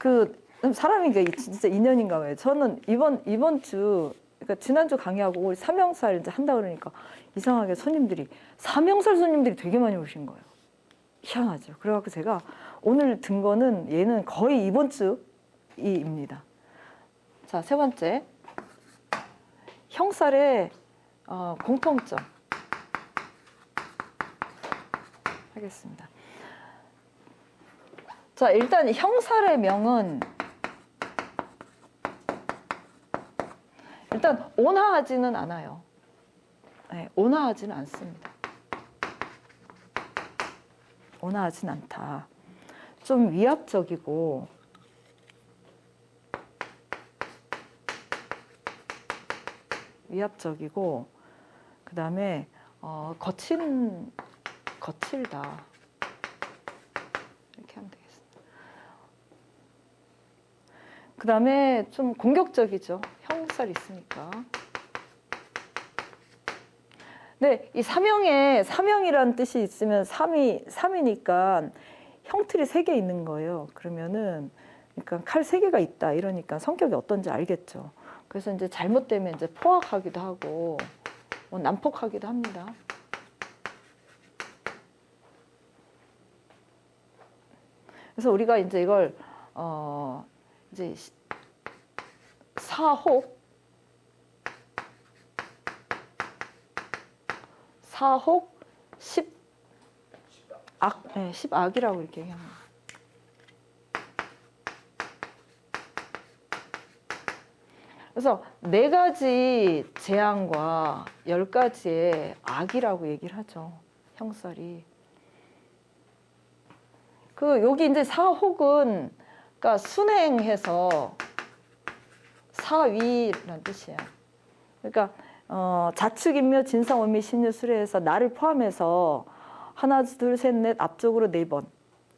그 사람이 게 진짜 인연인가 봐요. 저는 이번 이번 주 그러니까 지난주 강의하고 우리 삼형살 이제 한다 그러니까 이상하게 손님들이 삼형살 손님들이 되게 많이 오신 거예요. 희한하죠. 그래갖고 제가 오늘 든 거는 얘는 거의 이번 주이입니다. 자, 세 번째. 형살의 어, 공통점. 하겠습니다. 자, 일단 형살의 명은 일단 온화하지는 않아요. 네, 온화하지는 않습니다. 온화하진 않다. 좀 위압적이고 위압적이고 그 다음에 어, 거친 거칠다 이렇게 하면 되겠습니다. 그 다음에 좀 공격적이죠. 형살 있으니까. 네, 이 사명에 사명이라는 뜻이 있으면 삼이 삼이니까 형틀이 세 개 있는 거예요. 그러면은 그러니까 칼 세 개가 있다 이러니까 성격이 어떤지 알겠죠. 그래서 이제 잘못되면 이제 포악하기도 하고 뭐 난폭하기도 합니다. 그래서 우리가 이제 이걸 어 이제 시- 사혹 십악 네, 십악이라고 이렇게 얘기합니다. 그래서 네 가지 재앙과 열 가지의 악이라고 얘기를 하죠. 형살이. 그 여기 이제 사혹은 그러니까 순행해서 사위라는 뜻이에요. 그러니까 어, 자축인묘 진상원미 신유술에서 나를 포함해서 하나 둘 셋 넷 앞쪽으로 네 번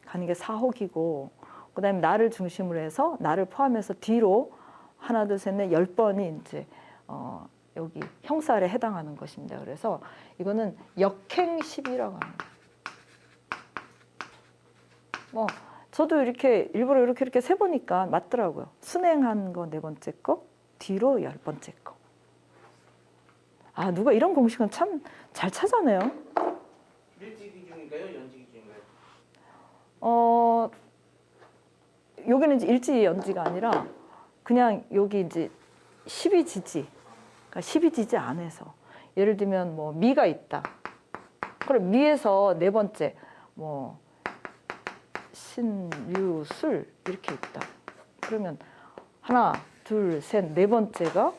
가는 게 사혹이고 그다음에 나를 중심으로 해서 나를 포함해서 뒤로 하나 둘 셋 넷 열 번이 이제 어, 여기 형살에 해당하는 것입니다. 그래서 이거는 역행십이라고 합니다. 뭐 저도 이렇게 일부러 이렇게 이렇게 세 보니까 맞더라고요. 순행한 거 네 번째 거, 뒤로 열 번째 거. 아 누가 이런 공식은 참 잘 찾아내요. 일찍이 중인가요? 연직이 중인가요? 어 여기는 이제 일지 연지가 아니라 그냥 여기 이제 12지지, 그러니까 12지지 안에서 예를 들면 뭐 미가 있다. 그럼 미에서 네 번째 뭐 신유술 이렇게 있다. 그러면 하나, 둘, 셋, 네 번째가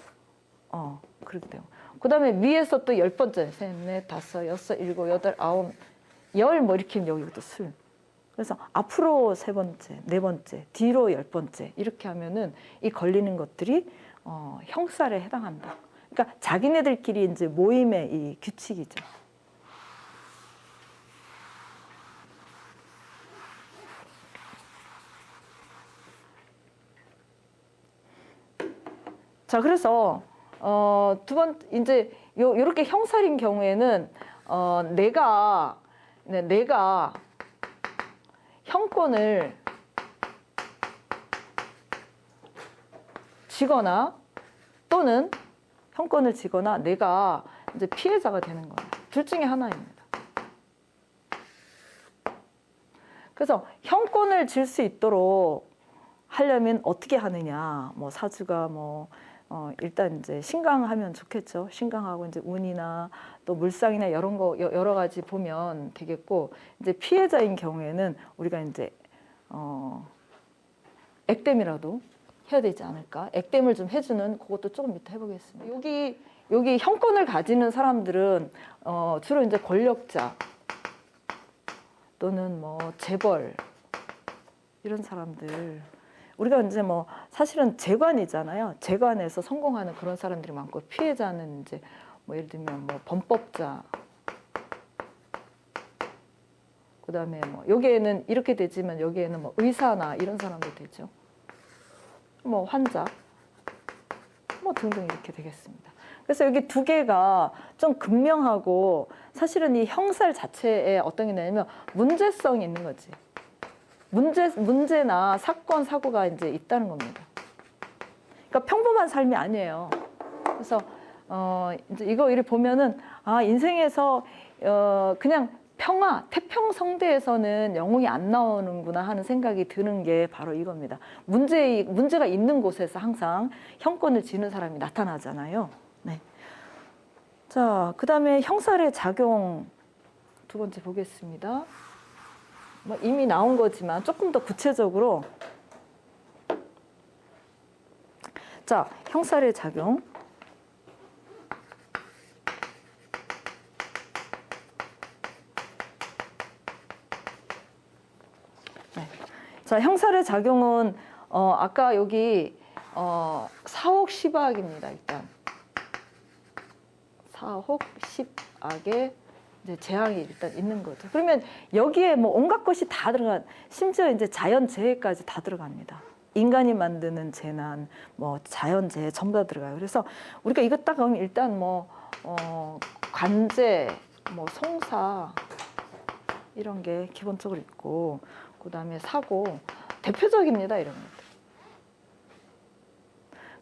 어 그렇게 돼요. 그 다음에 미에서 또 열 번째, 셋, 넷, 다섯, 여섯, 일곱, 여덟, 아홉, 열 뭐 이렇게 여기부터 술. 그래서 앞으로 세 번째, 네 번째, 뒤로 열 번째 이렇게 하면은 이 걸리는 것들이 어, 형살에 해당한다. 그러니까 자기네들끼리 이제 모임의 이 규칙이죠. 자, 그래서 어, 두 번 이제 요 요렇게 형살인 경우에는 어, 내가 네, 내가 형권을 지거나 또는 형권을 지거나 내가 이제 피해자가 되는 거예요. 둘 중에 하나입니다. 그래서 형권을 질 수 있도록 하려면 어떻게 하느냐? 뭐 사주가 뭐 어, 일단 이제 신강하면 좋겠죠. 신강하고 이제 운이나 또 물상이나 이런 거 여- 여러 가지 보면 되겠고 이제 피해자인 경우에는 우리가 이제 어, 액땜이라도 해야 되지 않을까? 액땜을 좀 해주는 그것도 조금 이따 해보겠습니다. 여기 여기 형권을 가지는 사람들은 어, 주로 이제 권력자 또는 뭐 재벌 이런 사람들 우리가 이제 뭐 사실은 재관이잖아요. 재관에서 성공하는 그런 사람들이 많고 피해자는 이제 뭐 예를 들면 뭐 범법자 그다음에 뭐 여기에는 이렇게 되지만 여기에는 뭐 의사나 이런 사람도 되죠. 뭐 환자 뭐 등등 이렇게 되겠습니다. 그래서 여기 두 개가 좀 극명하고 사실은 이 형살 자체에 어떤 게 있냐면 문제성이 있는 거지. 문제 문제나 사건 사고가 이제 있다는 겁니다. 그러니까 평범한 삶이 아니에요. 그래서 어 이제 이거 이를 보면은 아 인생에서 어 그냥 평화 태평성대에서는 영웅이 안 나오는구나 하는 생각이 드는 게 바로 이겁니다. 문제 문제가 있는 곳에서 항상 형권을 지는 사람이 나타나잖아요. 네. 자, 그 다음에 형살의 작용 두 번째 보겠습니다. 뭐 이미 나온 거지만 조금 더 구체적으로 자, 형살의 작용. 네. 자, 형살의 작용은 어, 아까 여기 어, 사옥 십악입니다. 일단 사옥 십악에 이제 재앙이 일단 있는 거죠. 그러면 여기에 뭐 온갖 것이 다 들어가, 심지어 이제 자연 재해까지 다 들어갑니다. 인간이 만드는 재난, 뭐 자연 재해 전부 다 들어가요. 그래서 우리가 이거 딱 하면 일단 뭐 어, 관제, 뭐 송사 이런 게 기본적으로 있고, 그 다음에 사고 대표적입니다. 이런 것들.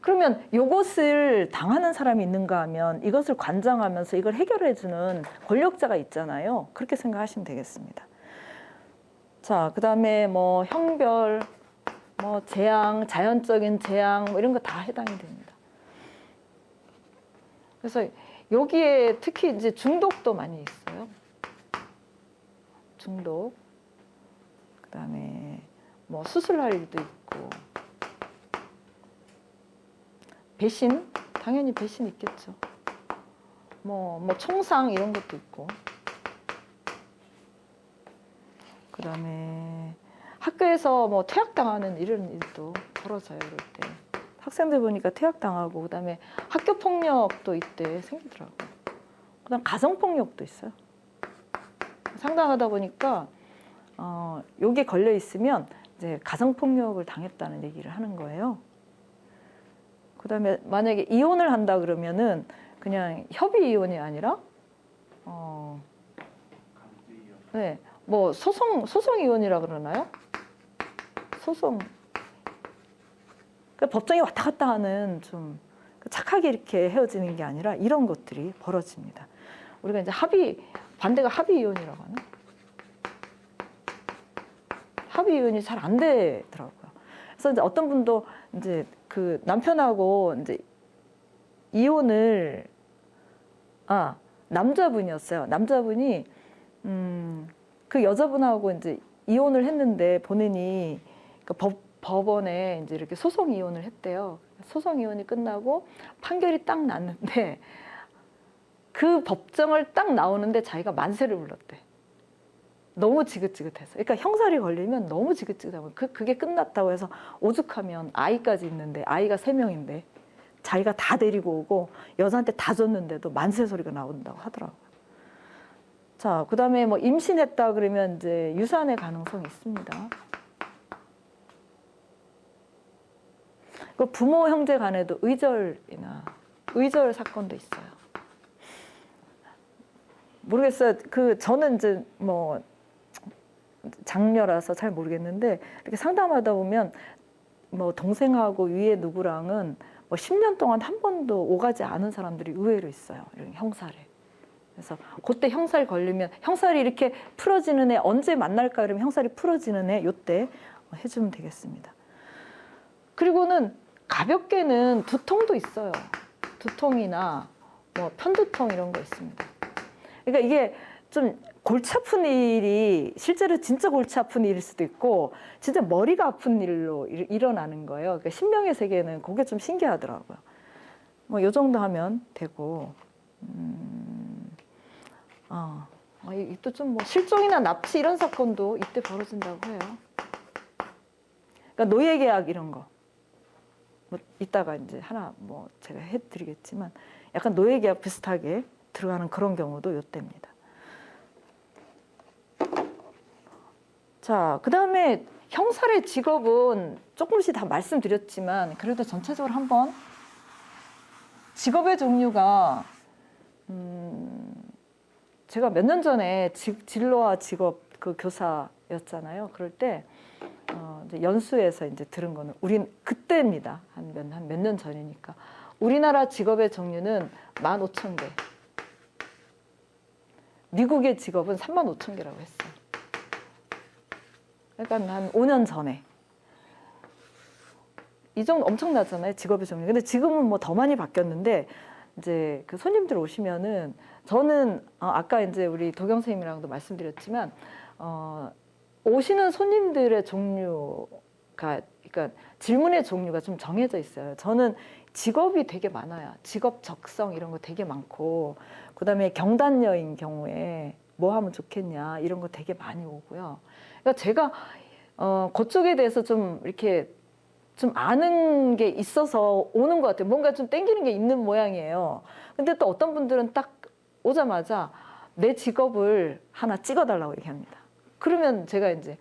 그러면 이것을 당하는 사람이 있는가 하면 이것을 관장하면서 이걸 해결해주는 권력자가 있잖아요. 그렇게 생각하시면 되겠습니다. 자, 그 다음에 뭐 형별, 뭐 재앙, 자연적인 재앙 뭐 이런 거 다 해당이 됩니다. 그래서 여기에 특히 이제 중독도 많이 있어요. 중독. 그 다음에 뭐 수술할 일도 있고. 배신 당연히 배신 있겠죠. 뭐, 뭐 총상 이런 것도 있고. 그 다음에 학교에서 뭐 퇴학당하는 이런 일도 벌어져요 이럴 때. 학생들 보니까 퇴학당하고 그 다음에 학교 폭력도 이때 생기더라고요. 그 다음 가정 폭력도 있어요. 상담하다 보니까 어, 여기 걸려 있으면 이제 가정 폭력을 당했다는 얘기를 하는 거예요. 그다음에 만약에 이혼을 한다 그러면은 그냥 협의 이혼이 아니라 어, 네, 뭐 소송 소송 이혼이라 그러나요? 소송. 그 법정에 왔다 갔다 하는 좀 착하게 이렇게 헤어지는 게 아니라 이런 것들이 벌어집니다. 우리가 이제 합의 반대가 합의 이혼이라고 하나? 합의 이혼이 잘 안 되더라고요. 그래서 이제 어떤 분도 이제 그 남편하고 이제 이혼을 아 남자분이었어요. 남자분이 음, 그 여자분하고 이제 이혼을 했는데 본인이 그 법, 법원에 이제 이렇게 소송 이혼을 했대요. 소송 이혼이 끝나고 판결이 딱 났는데 그 법정을 딱 나오는데 자기가 만세를 불렀대. 너무 지긋지긋해서. 그러니까 형살이 걸리면 너무 지긋지긋하고 그 그게 끝났다고 해서 오죽하면 아이까지 있는데 아이가 세 명인데 자기가 다 데리고 오고 여자한테 다 줬는데도 만세 소리가 나온다고 하더라고요. 자, 그 다음에 뭐 임신했다 그러면 이제 유산의 가능성이 있습니다. 그 부모 형제 간에도 의절이나 의절 사건도 있어요. 모르겠어요. 그 저는 이제 뭐 장녀라서 잘 모르겠는데 이렇게 상담하다 보면 뭐 동생하고 위에 누구랑은 뭐 10년 동안 한 번도 오가지 않은 사람들이 의외로 있어요. 이런 형살에. 그래서 그때 형살 걸리면 형살이 이렇게 풀어지는 애 언제 만날까 그러면 형살이 풀어지는 애 요때 해주면 되겠습니다. 그리고는 가볍게는 두통도 있어요. 두통이나 뭐 편두통 이런 거 있습니다. 그러니까 이게 좀 골치 아픈 일이 실제로 진짜 골치 아픈 일일 수도 있고 진짜 머리가 아픈 일로 일- 일어나는 거예요. 그러니까 신명의 세계는 그게 좀 신기하더라고요. 뭐 요 정도 하면 되고 음, 어, 어, 이또 좀 뭐 실종이나 납치 이런 사건도 이때 벌어진다고 해요. 그러니까 노예 계약 이런 거. 뭐 이따가 이제 하나 뭐 제가 해드리겠지만 약간 노예 계약 비슷하게 들어가는 그런 경우도 요때입니다. 자, 그 다음에 형살의 직업은 조금씩 다 말씀드렸지만 그래도 전체적으로 한번 직업의 종류가 음, 제가 몇 년 전에 지- 진로와 직업 그 교사였잖아요. 그럴 때 어, 이제 연수에서 이제 들은 거는 우린 그때입니다. 한 몇 한 몇 년 전이니까 우리나라 직업의 종류는 15,000개. 미국의 직업은 3만 5천 개라고 했어요. 그러니까 한 5년 전에 이 정도 엄청나잖아요 직업의 종류. 근데 지금은 뭐 더 많이 바뀌었는데 이제 그 손님들 오시면은 저는 어, 아까 이제 우리 도경 선생님이랑도 말씀드렸지만 어, 오시는 손님들의 종류가 그러니까 질문의 종류가 좀 정해져 있어요. 저는 직업이 되게 많아요. 직업 적성 이런 거 되게 많고 그다음에 경단녀인 경우에 뭐 하면 좋겠냐 이런 거 되게 많이 오고요. 그러니까 제가 어, 그쪽에 대해서 좀 이렇게 좀 아는 게 있어서 오는 것 같아요. 뭔가 좀 땡기는 게 있는 모양이에요. 근데 또 어떤 분들은 딱 오자마자 내 직업을 하나 찍어달라고 얘기합니다. 그러면 제가 이제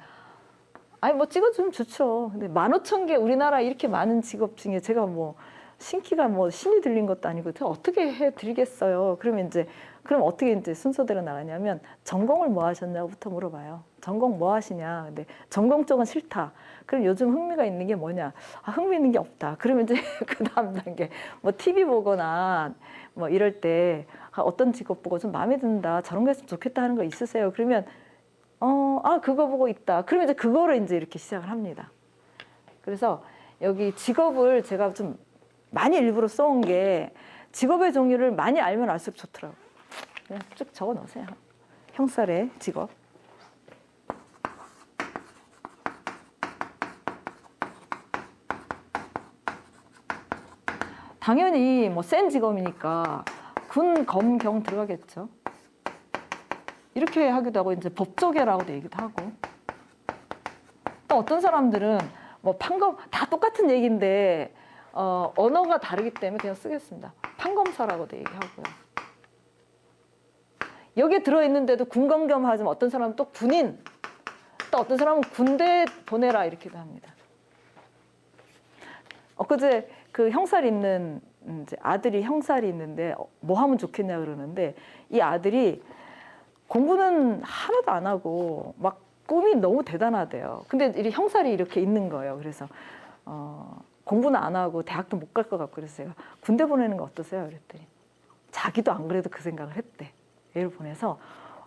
아니 뭐 찍어주면 좋죠. 근데 만 오천 개 우리나라 이렇게 많은 직업 중에 제가 뭐 신기가 뭐 신이 들린 것도 아니고 어떻게 해드리겠어요. 그러면 이제 그럼 어떻게 이제 순서대로 나가냐면 전공을 뭐 하셨냐부터 물어봐요. 전공 뭐 하시냐. 근데 전공 쪽은 싫다. 그럼 요즘 흥미가 있는 게 뭐냐? 아, 흥미 있는 게 없다. 그러면 이제 그 다음 단계 뭐 TV 보거나 뭐 이럴 때 아, 어떤 직업 보고 좀 마음에 든다. 저런 거 했으면 좋겠다 하는 거 있으세요? 그러면 어, 아, 그거 보고 있다. 그러면 이제 그거를 이제 이렇게 시작을 합니다. 그래서 여기 직업을 제가 좀 많이 일부러 써온 게 직업의 종류를 많이 알면 알수록 좋더라고요. 그냥 쭉 적어 놓으세요. 형살의 직업. 당연히 뭐 센 직업이니까 군, 검, 경 들어가겠죠. 이렇게 하기도 하고 이제 법조계라고도 얘기도 하고 또 어떤 사람들은 뭐 판검 다 똑같은 얘기인데 어, 언어가 다르기 때문에 그냥 쓰겠습니다. 판검사라고도 얘기하고요. 여기에 들어있는데도 군검겸 하지만 어떤 사람은 또 군인 또 어떤 사람은 군대 보내라 이렇게도 합니다. 엊그제 그 형살 있는 음, 이제 아들이 형살이 있는데 어, 뭐 하면 좋겠냐 그러는데 이 아들이 공부는 하나도 안 하고 막 꿈이 너무 대단하대요. 근데 이 형살이 이렇게 있는 거예요. 그래서 어, 공부는 안 하고 대학도 못 갈 것 같고 제가 군대 보내는 거 어떠세요? 그랬더니 자기도 안 그래도 그 생각을 했대. 애를 보내서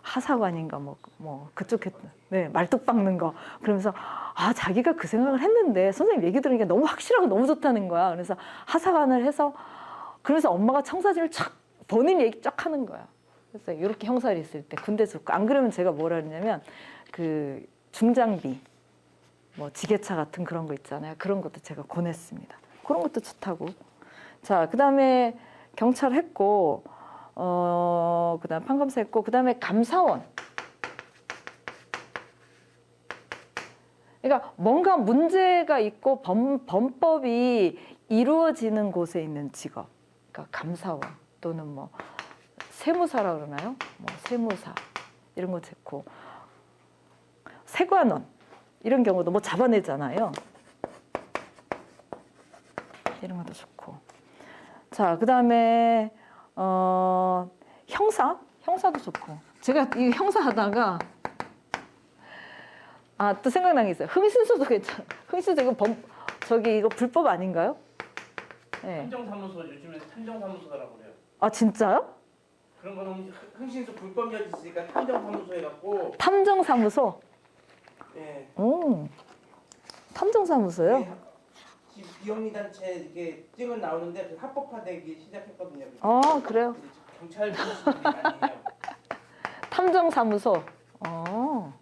하사관인가 뭐, 뭐 그쪽 했, 네, 말뚝 박는 거 그러면서 아 자기가 그 생각을 했는데 선생님 얘기 들으니까 너무 확실하고 너무 좋다는 거야. 그래서 하사관을 해서 그래서 엄마가 청사진을 촥 본인 얘기 쫙 하는 거야. 그래서 이렇게 형살이 있을 때 군대 좋고 안 그러면 제가 뭐라 그러냐면 그 중장비 뭐 지게차 같은 그런 거 있잖아요. 그런 것도 제가 권했습니다. 그런 것도 좋다고. 자, 그 다음에 경찰 했고 어, 그 다음 판검사 했고 그 다음에 감사원. 그러니까 뭔가 문제가 있고 범, 범법이 이루어지는 곳에 있는 직업. 그러니까 감사원 또는 뭐 세무사라 그러나요? 뭐 세무사 이런 거 좋고 세관원 이런 경우도 뭐 잡아내잖아요. 이런 것도 좋고. 자, 그 다음에, 어, 형사? 형사도 좋고. 제가 이 형사 하다가, 아, 또 생각난 게 있어요. 흥신소도 괜찮아. 흥신소 이거 범, 저기 이거 불법 아닌가요? 네. 탐정사무소 요즘에 탐정사무소라고 그래요. 아, 진짜요? 그런 거는 흥신소 불법이어지 있으니까 탐정사무소 해갖고 탐정사무소? 예. 오, 탐정사무소요? 예, 지금 비영리 단체 이게 찍은 나오는데 그 합법화되기 시작했거든요. 아, 그래요? 경찰. 탐정사무소. 어.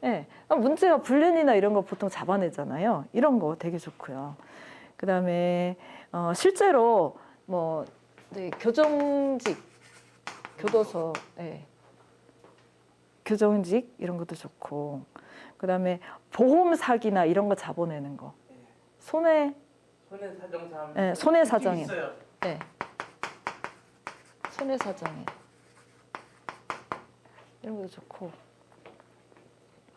네. 문제가 불륜이나 이런 거 보통 잡아내잖아요. 이런 거 되게 좋고요. 그 다음에, 어, 실제로 뭐, 네, 교정직, 교도소, 예. 교정직 이런 것도 좋고. 그 다음에 보험 사기나 이런 거 잡아내는 거. 예. 손해, 손해 사정사. 예, 손해 사정인. 있어요. 네. 손해 사정인. 이런 것도 좋고.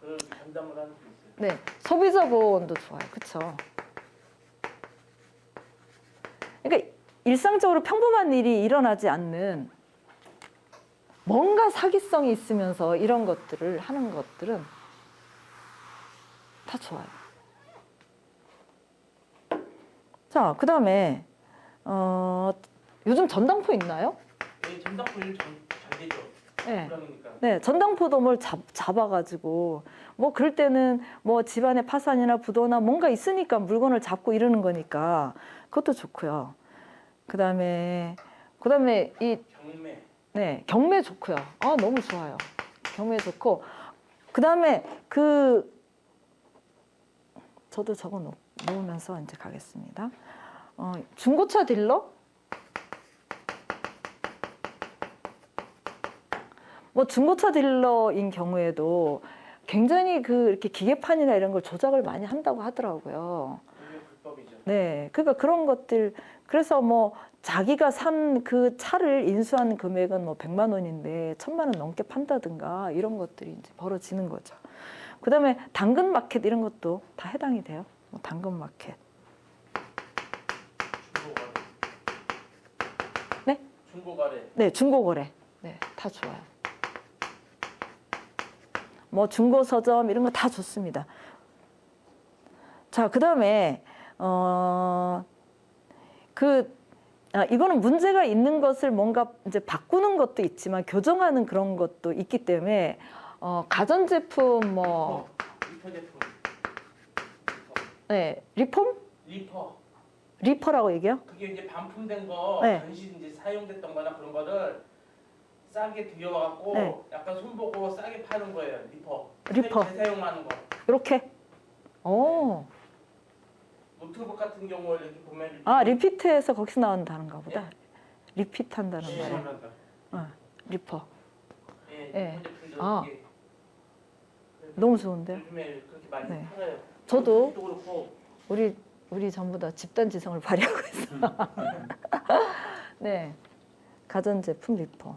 그 전담을 하는 수 있어요. 네, 소비자 보호원도 좋아요. 그렇죠? 그러니까 일상적으로 평범한 일이 일어나지 않는 뭔가 사기성이 있으면서 이런 것들을 하는 것들은 다 좋아요. 자, 그 다음에, 어, 요즘 전당포 있나요? 예, 전당포일 잘 되죠. 네. 네, 전당포도 뭘 잡, 잡아가지고, 뭐, 그럴 때는 뭐 집안에 파산이나 부도나 뭔가 있으니까 물건을 잡고 이러는 거니까, 그것도 좋고요. 그 다음에, 그 다음에 이 경매. 네, 경매 좋고요. 아, 너무 좋아요. 경매 좋고. 그 다음에 그, 저도 적어 놓, 놓으면서 이제 가겠습니다. 어, 중고차 딜러? 뭐 중고차 딜러인 경우에도 굉장히 그 이렇게 기계판이나 이런 걸 조작을 많이 한다고 하더라고요. 네, 그러니까 그런 것들 그래서 뭐 자기가 산 그 차를 인수한 금액은 뭐 100만 원인데 천만 원 넘게 판다든가 이런 것들이 이제 벌어지는 거죠. 그다음에 당근 마켓 이런 것도 다 해당이 돼요. 뭐 당근 마켓. 중고거래. 네? 중고거래. 네, 중고 거래. 네, 다 좋아요. 뭐 중고 서점 이런 거 다 좋습니다. 자, 그다음에 어, 그 아, 이거는 문제가 있는 것을 뭔가 이제 바꾸는 것도 있지만 교정하는 그런 것도 있기 때문에 어, 가전제품 뭐 리퍼 제품. 네, 리폼? 리퍼. 리퍼라고 얘기해요? 그게 이제 반품된 거 네. 전시 이제 사용됐던 거나 그런 거를 싸게 들여갖고 네. 약간 손보고 싸게 파는 거예요. 리퍼. 리퍼. 재사용하는 거. 이렇게. 오. 노트북 같은 경우 이렇게 보면 아, 리피트에서 거기서 나온다는가 보다. 리피트 한다는 예. 말이에요. 어, 리퍼. 예, 예. 아. 너무 좋은데요? 요즘에 그렇게 많이 네. 팔아요. 저도 그렇고 우리 우리 전부 다 집단 지성을 발휘하고 있어. 네, 가전 제품 리퍼.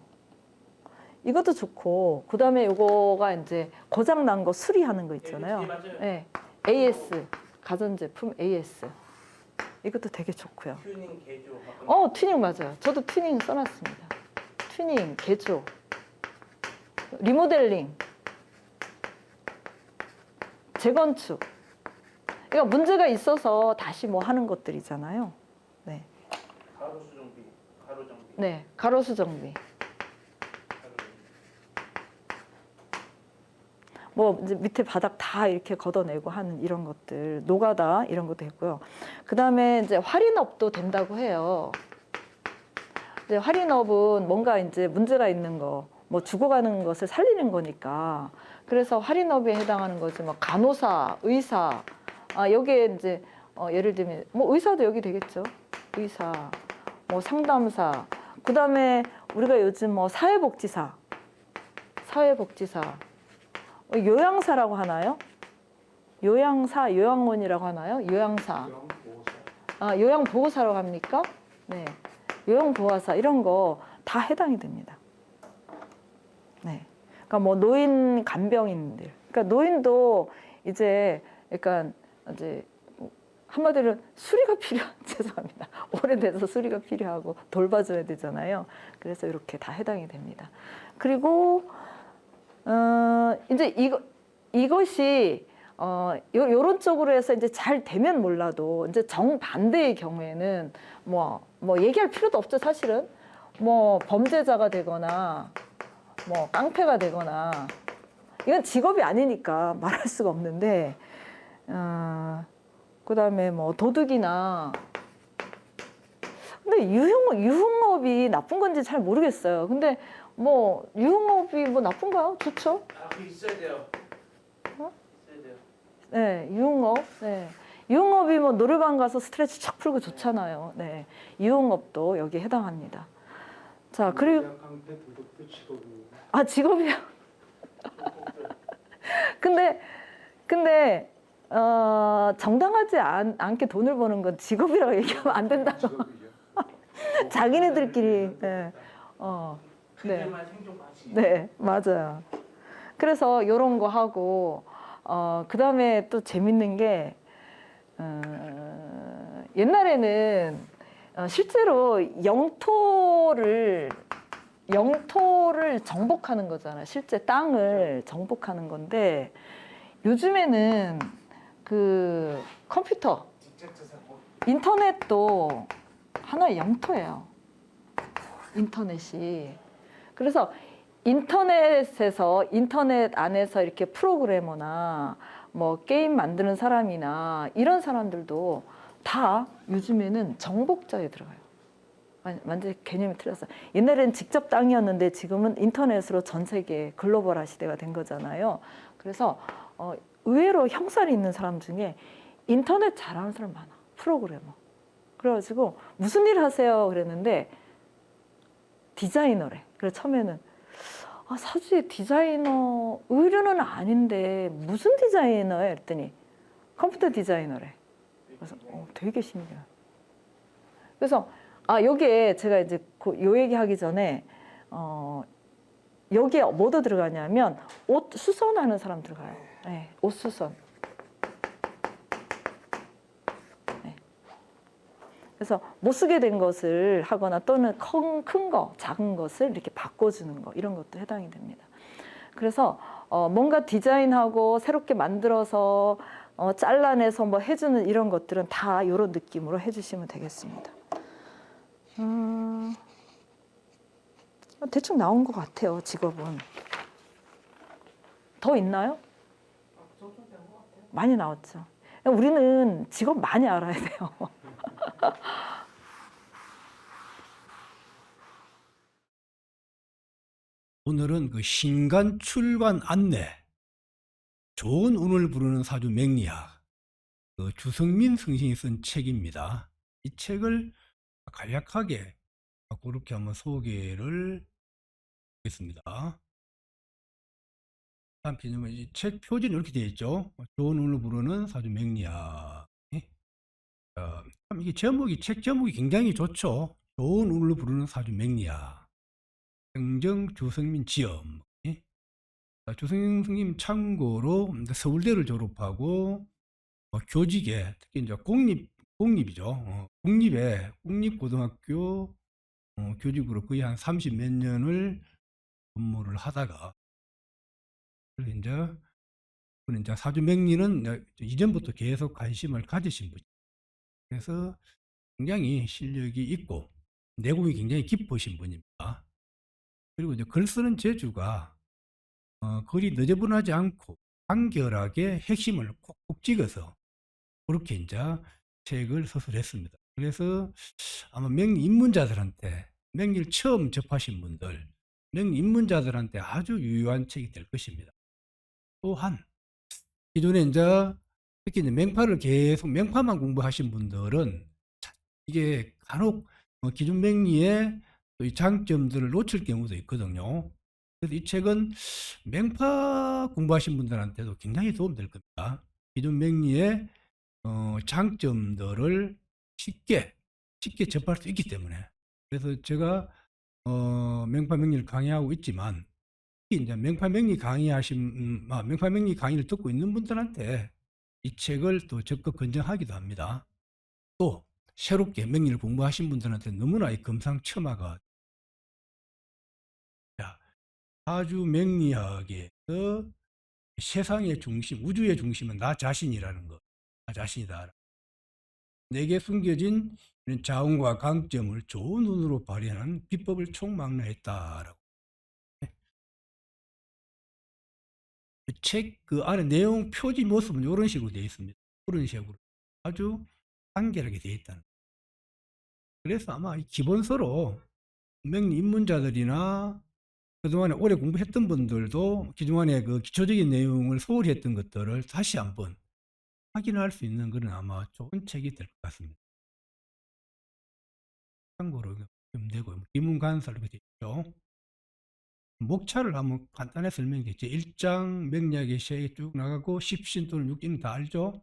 이것도 좋고 그다음에 요거가 이제 고장 난 거 수리하는 거 있잖아요. 예, 맞아요. 네, AS 가전제품 AS. 이것도 되게 좋고요. 튜닝 개조. 어 튜닝 맞아요. 저도 튜닝 써놨습니다. 튜닝 개조, 리모델링, 재건축. 그러니까 문제가 있어서 다시 뭐 하는 것들이잖아요. 네, 가로수 정비, 가로 정비. 네 가로수 정비. 가로 정비. 뭐 밑에 바닥 다 이렇게 걷어내고 하는 이런 것들, 노가다 이런 것도 있고요. 그 다음에 이제 활인업도 된다고 해요. 이제 활인업은 뭔가 이제 문제가 있는 거, 뭐 죽어가는 것을 살리는 거니까. 그래서 활인업에 해당하는 거지, 뭐 간호사, 의사, 아 여기에 이제 어, 예를 들면 뭐 의사도 여기 되겠죠. 의사, 뭐 상담사. 그 다음에 우리가 요즘 뭐 사회복지사, 사회복지사. 어, 요양사라고 하나요? 요양사, 요양원이라고 하나요? 요양사. 아, 요양보호사라고 합니까? 네. 요양보호사, 이런 거 다 해당이 됩니다. 네. 그러니까 뭐 노인 간병인들. 그러니까 노인도 이제 약간 이제 한마디로 수리가 필요한, 죄송합니다. 오래돼서 수리가 필요하고 돌봐줘야 되잖아요. 그래서 이렇게 다 해당이 됩니다. 그리고 어, 이제 이거, 이것이, 어, 요, 요런 쪽으로 해서 이제 잘 되면 몰라도, 이제 정반대의 경우에는 뭐, 뭐 얘기할 필요도 없죠, 사실은. 뭐 범죄자가 되거나, 뭐 깡패가 되거나, 이건 직업이 아니니까 말할 수가 없는데, 어, 그 다음에 뭐 도둑이나, 근데 유흥, 유흥업이 나쁜 건지 잘 모르겠어요. 근데 뭐 유흥업이 뭐 나쁜가요? 좋죠. 아, 그 있어야 돼요. 어? 있어야 돼요. 네, 유흥업. 네. 유흥업이 뭐 노래방 가서 스트레치 척 풀고 좋잖아요. 네. 유흥업도 여기에 해당합니다. 자, 그리고 도덕도 직업이에요. 아, 직업이요. 근데 근데 어, 정당하지 않, 않게 돈을 버는 건 직업이라고 얘기하면 안 된다. 직업이죠. 자기네들끼리. 네. 어. 네. 생존. 네, 맞아요. 그래서 이런 거 하고, 어, 그 다음에 또 재밌는 게, 어, 옛날에는 어, 실제로 영토를, 영토를 정복하는 거잖아요. 실제 땅을 정복하는 건데, 요즘에는 그 컴퓨터. 인터넷도 하나의 영토예요. 인터넷이. 그래서 인터넷에서 인터넷 안에서 이렇게 프로그래머나 뭐 게임 만드는 사람이나 이런 사람들도 다 요즘에는 정복자에 들어가요. 완- 완전히 개념이 틀렸어요. 옛날에는 직접 땅이었는데 지금은 인터넷으로 전 세계 글로벌화 시대가 된 거잖아요. 그래서 어, 의외로 형살이 있는 사람 중에 인터넷 잘하는 사람 많아. 프로그래머. 그래가지고 무슨 일 하세요? 그랬는데 디자이너래. 그래서 처음에는 아, 사주의 디자이너 의류는 아닌데 무슨 디자이너야? 했더니 컴퓨터 디자이너래. 그래서 어, 되게 신기해요. 그래서 아 여기에 제가 이제 그 요 얘기하기 전에 어 여기에 뭐도 들어가냐면 옷 수선하는 사람 들어가요. 네, 옷 수선. 그래서 못 쓰게 된 것을 하거나 또는 큰 거, 작은 것을 이렇게 바꿔주는 거 이런 것도 해당이 됩니다. 그래서 어, 뭔가 디자인하고 새롭게 만들어서 어, 잘라내서 뭐 해주는 이런 것들은 다 이런 느낌으로 해주시면 되겠습니다. 음, 대충 나온 것 같아요, 직업은. 더 있나요? 많이 나왔죠. 우리는 직업 많이 알아야 돼요. 오늘은 그 신간 출간 안내, 좋은 운을 부르는 사주 맹리학, 그 주성민 성신이 쓴 책입니다. 이 책을 간략하게 그렇게 한번 소개를 하겠습니다. 한편은 이책 표지는 이렇게 되어 있죠. 좋은 운을 부르는 사주 맹리학. 어, 참 이게 제목이 책 제목이 굉장히 좋죠. 좋은 운을 부르는 사주 맹리학. 경정 주성민 지엄. 예? 아, 주성민 선생님 참고로 서울대를 졸업하고 어, 교직에 특히 이제 공립 공립이죠. 어, 국립에 국립고등학교 어, 교직으로 거의 한 30 몇 년을 근무를 하다가 이제 그는 이제 사주 이제 이전부터 계속 관심을 가지신 분. 그래서 굉장히 실력이 있고 내공이 굉장히 깊으신 분입니다. 그리고 이제 글 쓰는 재주가 어, 글이 너저분하지 않고 간결하게 핵심을 콕콕 찍어서 그렇게 이제 책을 서술했습니다. 그래서 아마 명리 입문자들한테 명리를 처음 접하신 분들, 명리 입문자들한테 아주 유효한 책이 될 것입니다. 또한 기존에 이제 특히 이제 맹파를 계속 맹파만 공부하신 분들은 자- 이게 간혹 어, 기존 명리의 또 이 장점들을 놓칠 경우도 있거든요. 그래서 이 책은 맹파 공부하신 분들한테도 굉장히 도움될 겁니다. 기존 맹리의 어, 장점들을 쉽게 쉽게 접할 수 있기 때문에 그래서 제가 어, 맹파 명리를 강의하고 있지만 특히 이제 맹파 명리 강의하신 음, 아, 맹파 명리 강의를 듣고 있는 분들한테 이 책을 또 적극 권장하기도 합니다. 또 새롭게 명리를 공부하신 분들한테 너무나 이 금상첨화가 아주 맹리학에서 세상의 중심, 우주의 중심은 나 자신이라는 것, 나 자신이다. 내게 숨겨진 이런 자원과 강점을 좋은 눈으로 발현하는 비법을 총망라했다라고. 책 그 안에 내용 표지 모습은 이런 식으로 되어 있습니다. 이런 식으로 아주 간결하게 되어 있다는. 그래서 아마 이 기본서로 명리 입문자들이나 그동안에 오래 공부했던 분들도 그동안에 그 기초적인 내용을 소홀히 했던 것들을 다시 한번 확인할 수 있는 그런 아마 좋은 책이 될 것 같습니다. 참고로 좀 되고 이렇게 되어 있죠. 목차를 한번 간단히 설명드리죠. 1장 맥락의 시에 쭉 나가고 십신 또는 육신은 다 알죠?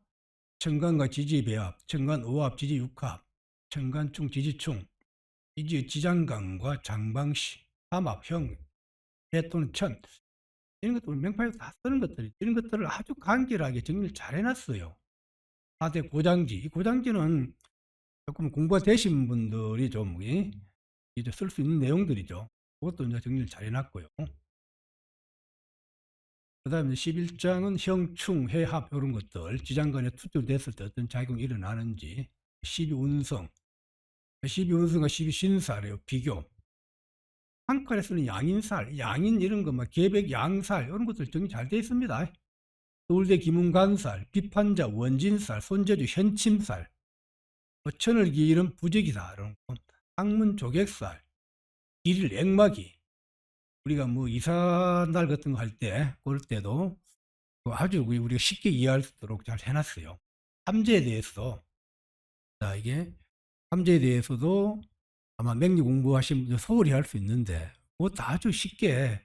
천간과 지지 배합, 천간 오합, 지지 육합, 천간충, 지지충, 지지 지장간과 장방시, 함합, 형, 해 또는 천 이런 것들 명파에서 다 쓰는 것들이 이런 것들을 아주 간결하게 정리를 잘 해놨어요. 4대 고장지, 이 고장지는 조금 공부가 되신 분들이 좀 이, 이제 쓸 수 있는 내용들이죠. 그것도 이제 정리를 잘 해놨고요. 그 다음에 11장은 형충, 해합 이런 것들 지장 간에 투표됐을 때 어떤 작용이 일어나는지 12운성 12운성과 12신살이에요. 비교 한 칼에 쓰는 양인살, 양인 이런 거, 막 계백 양살 이런 것들 정리 잘돼 있습니다. 서울대 기문관살, 비판자 원진살, 손재주 현침살, 뭐 천을 기 이름 부적이다 이런 거, 항문 조객살, 길일 액막이 우리가 뭐 이사 날 같은 거 할 때 그럴 때도 그 아주 우리가 쉽게 이해할 수 있도록 잘 해놨어요. 삼재에 대해서 자 이게 삼재에 대해서도 아마 맹리 공부하신 분들 소홀히 할 수 있는데 그것도 아주 쉽게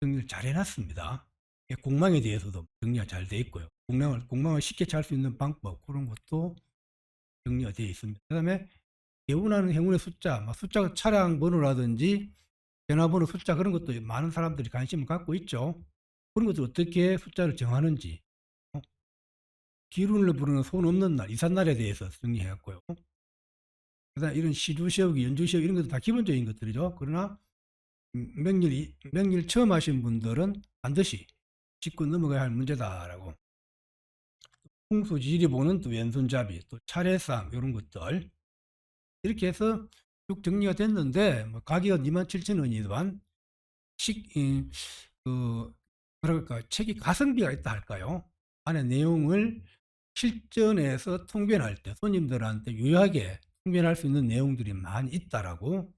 정리를 잘 해놨습니다. 예, 공망에 대해서도 정리가 잘 돼 있고요. 공망을, 공망을 쉽게 잘 수 있는 방법 그런 것도 정리가 되어 있습니다. 그 다음에 개운하는 행운의 숫자, 막 숫자 차량 번호라든지 전화번호 숫자 그런 것도 많은 사람들이 관심을 갖고 있죠. 그런 것들 어떻게 숫자를 정하는지 어? 기운을 부르는 손 없는 날, 이삿날에 대해서 정리해왔고요. 그다음 이런 시주시하기, 연주시하기 이런 것도 다 기본적인 것들이죠. 그러나 음, 명일 이- 명일 처음 하신 분들은 반드시 짚고 넘어가야 할 문제다라고. 풍수지리 보는 또 왼손잡이, 또 차례상 이런 것들 이렇게 해서 쭉 정리가 됐는데 뭐 가격은 27,000원이지만 식, 이, 그 뭐랄까 책이 가성비가 있다 할까요? 안에 내용을 실전에서 통변할 때 손님들한테 유효하게 통변할 수 있는 내용들이 많이 있다라고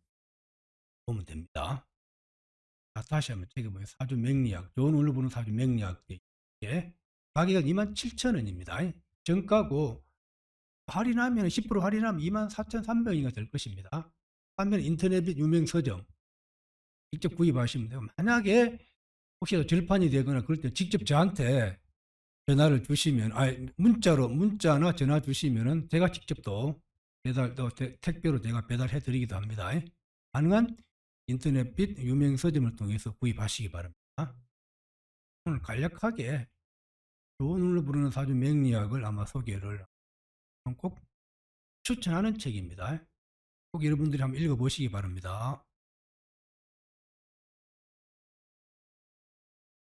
보면 됩니다. 자, 다시 한번 보면 사주 맹리학, 좋은 울로 보는 사주 맹리학 예. 가격은 27,000원입니다. 정가고 할인하면 10% 할인하면 24,300원이가 될 것입니다. 반면 인터넷 및 유명 서점 직접 구입하시면 돼요. 만약에 혹시라도 절판이 되거나 그럴 때 직접 저한테 전화를 주시면 아 문자로 문자나 전화 주시면은 제가 직접 또 배달 또 대- 택배로 제가 배달해 드리기도 합니다. 가능한 인터넷 및 유명 서점을 통해서 구입하시기 바랍니다. 오늘 간략하게 좋은 울로 부르는 사주 맹리학을 아마 소개를 꼭 추천하는 책입니다. 꼭 여러분들이 한번 읽어보시기 바랍니다.